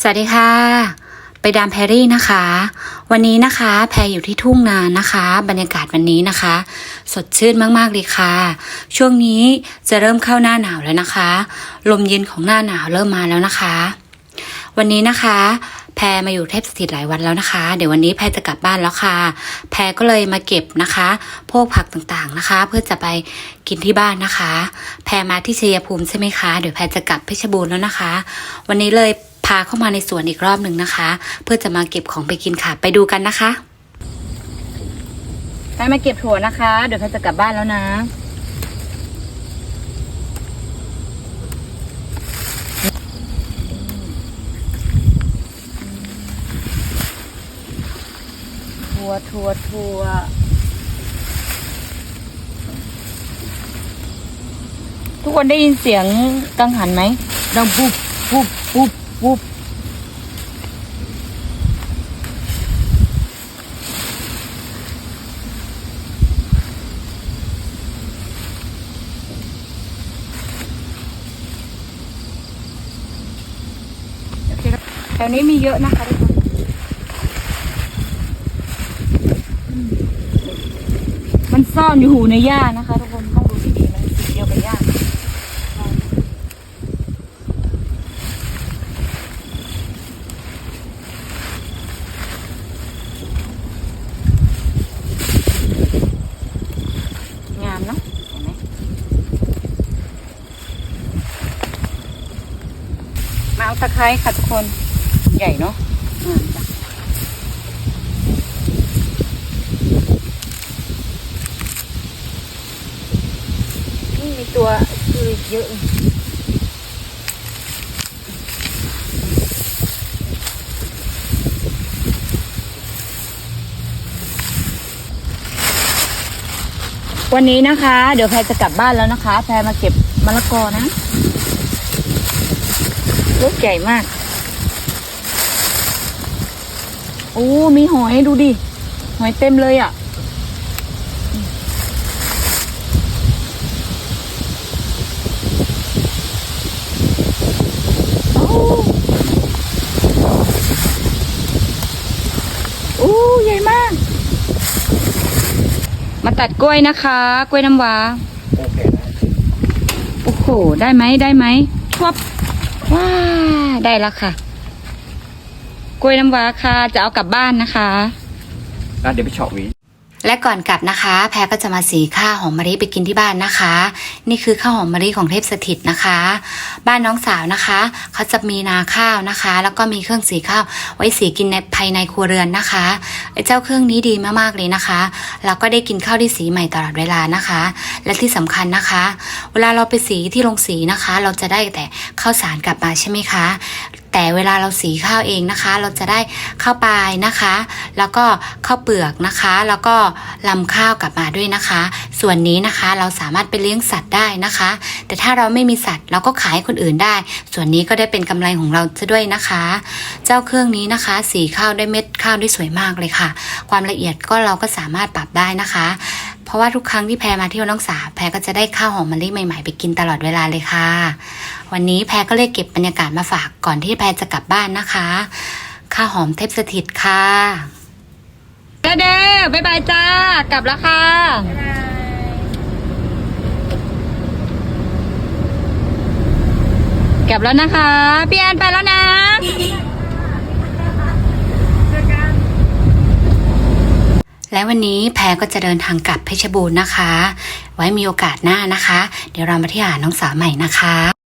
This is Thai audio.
สวัสดีค่ะ ไปดามแพรรี่นะคะ วันนี้นะคะ แพรอยู่ที่ทุ่งนานะคะ บรรยากาศวันนี้นะคะ สดชื่นมากๆเลยค่ะ ช่วงนี้จะเริ่มเข้าหน้าหนาวแล้วนะคะ ลมเย็นของหน้าหนาวเริ่มมาแล้วนะคะ วันนี้นะคะ แพรมาอยู่เทพสถิตหลายวันแล้วนะคะ เดี๋ยววันนี้แพรจะกลับบ้านแล้วค่ะ แพรก็เลยมาเก็บนะคะ พวกผักต่างๆนะคะ เพื่อจะไปกินที่บ้านนะคะ แพรมาที่ชัยภูมิใช่ไหมคะเดี๋ยวแพรจะกลับเพชรบูรณ์แล้วนะคะ วันนี้เลยาเข้ามาในสวนอีกรอบหนึ่งนะคะ เพื่อจะมาเก็บของไปกินค่ะ ไปดูกันนะคะแพรมาเก็บถั่วนะคะ เดี๋ยวแพรจะกลับบ้านแล้วนะทัวทัวทัวทุกคนได้ยินเสียงกังหันไหมดังปุ๊บปุ๊บปุ๊บ ปุ๊บโอเคครับแถวนี้มีเยอะนะคะทุกคนมันซ่อนอยู่หูในหญ้านะคะ ทุกคนต้องดูที่ดีมันสีเดียวกับหญ้าๆ งามเนาะเห็นไหมมาเอาตะไคร้ค่ะทุกคนใหญ่เนาะงามจ้ะนี่มีตัวคือเยอะ วันนี้นะคะ เดี๋ยวแพรจะกลับบ้านแล้วนะคะ แพรมาเก็บมะละกอนะลูกใหญ่มาก โอ้ มีหอยดูดิ หอยเต็มเลยอะ โอ้โอ้ มาตัดกล้วยนะคะ กล้วยน้ำว้าโอเคนะโอ้โห ได้ไหมได้ไหมชวบว้าได้แล้วค่ะ กล้วยน้ำว้าค่ะ จะเอากลับบ้านนะคะอะเดี๋ยวไปเฉาะหวีและก่อนกลับนะคะ แพรก็จะมาสีข้าวหอมมะลิไปกินที่บ้านนะคะ นี่คือข้าวหอมมะลิของเทพสถิตนะคะ บ้านน้องสาวนะคะเขาจะมีนาข้าวนะคะ แล้วก็มีเครื่องสีข้าวไว้สีกินในภายในครัวเรือนนะคะไอ้เจ้าเครื่องนี้ดีมากๆเลยนะคะ แล้วก็ได้กินข้าวที่สีใหม่ตลอดเวลานะคะ และที่สำคัญนะคะ เวลาเราไปสีที่โรงสีนะคะ เราจะได้แต่ข้าวสารกลับมาใช่ไหมคะ แต่เวลาเราสีข้าวเองนะคะ เราจะได้ข้าวปลายนะคะ แล้วก็ข้าวเปลือกนะคะ แล้วก็ลำข้าวกลับมาด้วยนะคะ ส่วนนี้นะคะเราสามารถไปเลี้ยงสัตว์ได้นะคะ แต่ถ้าเราไม่มีสัตว์เราก็ขายให้คนอื่นได้ ส่วนนี้ก็ได้เป็นกำไรของเราซะด้วยนะคะ เจ้าเครื่องนี้นะคะ สีข้าวได้เม็ดข้าวได้สวยมากเลยค่ะ ความละเอียดก็เราก็สามารถปรับได้นะคะ ราะว่าทุกครั้งที่แพรมาเที่ยวน้องสา แพรก็จะได้ข้าวหอมมะลิใหม่ๆไปกินตลอดเวลาเลยค่ะ วันนี้แพรก็เลยเก็บบรรยากาศมาฝากก่อนที่แพรจะกลับบ้านนะคะข้าวหอมเทพสถิตค่ะเด้เด้อบายบายจ้ากลับแล้วค่ะกลับแล้วนะคะพี่แอนไปแล้วนะ และวันนี้แพรก็จะเดินทางกลับเพชรบูรณ์นะคะ ไว้มีโอกาสหน้านะคะ เดี๋ยวเรามาที่หาน้องสาวใหม่นะคะ